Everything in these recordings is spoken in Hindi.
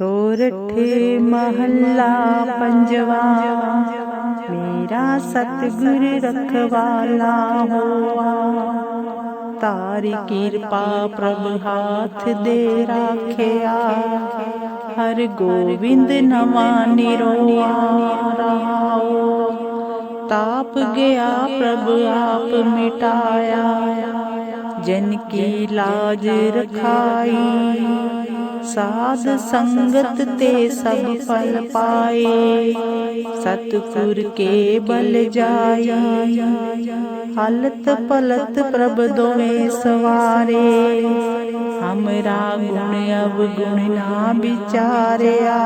ਸੋਰਠੇ ਮਹੱਲਾ ਪੰਜਵਾ। ਮੇਰਾ ਸਤਿਗੁਰ ਰਖਵਾਲਾ ਹੋਆ। ਤਾਰੀ ਕਿਰਪਾ ਪ੍ਰਭ ਹਾਥ ਦੇ ਰਾਖਿਆ। ਹਰ ਗੋਬਿੰਦ ਨਵਾਂ ਨਿਰੋਆ ਰਹਾਓ। ਤਾਪ ਗਿਆ ਪ੍ਰਭ ਆਪ ਮਿਟਾਇਆ। ਜਨ ਕੀ ਲਾਜ ਰਖਾਈ। ਸਾਧ ਸੰਗਤ ਤੇ ਸਭ ਫਲ ਪਾਏ। ਸਤਿਗੁਰ ਕੇ ਬਲ ਜਾਈ ਹਲਤ ਪਲਤ ਪ੍ਰਭ ਦੋਵੇਂ ਸਵਾਰੇ। ਹਮਰਾ ਗੁਣ ਅਵਗੁਣ ਨਾ ਵਿਚਾਰਿਆ।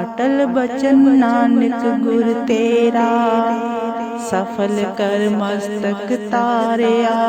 ਅਟਲ ਬਚਨ ਨਾਨਕ ਗੁਰ ਤੇਰਾ। ਸਫਲ ਕਰ ਮਸਤਕ ਤਾਰਿਆ।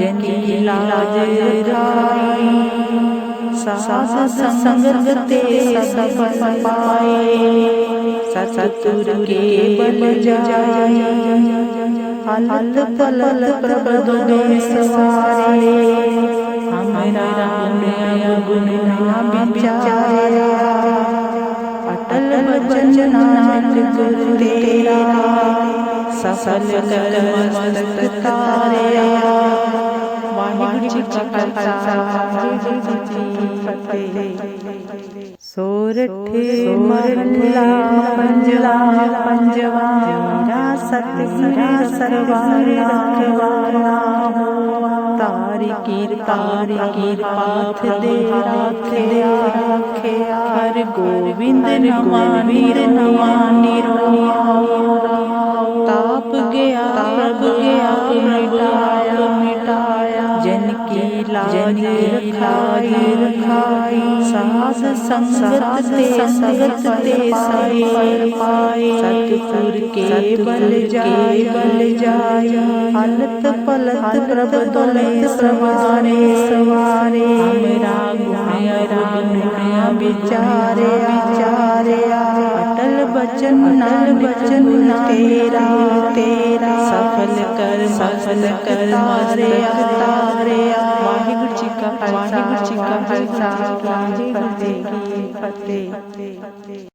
जिनकी लाज रखाई सास संग ते सफल पाए। सतुर के बल जाए। हलत पलल प्रबद में सवारे। हमरा में गुण ना बिचारा अटल वचन नाथ गुरु तेरा। सफल कर मस्त तारे। सोरठे मरला पंजला पंजवा मेरा सतगुरा सर्वाला हो तारी की तारी की पाथ दे राखे राखे हर गोविंद नमानी नमानी रोनी जाने रखाई रखाई। साध संगत ते संगत ते साए पाए सतगुर के बल जाए बल जाए हलत पलत प्रभ तोले सवारे सवारे। हमरा गुणया गुणया विचारे विचारे। अटल बचन नल बचन तेरा। तेरा। कर मस्त कर तारे तारे वाहिगुरु जी का वाहिगुरु जी का फलसा की फतेह।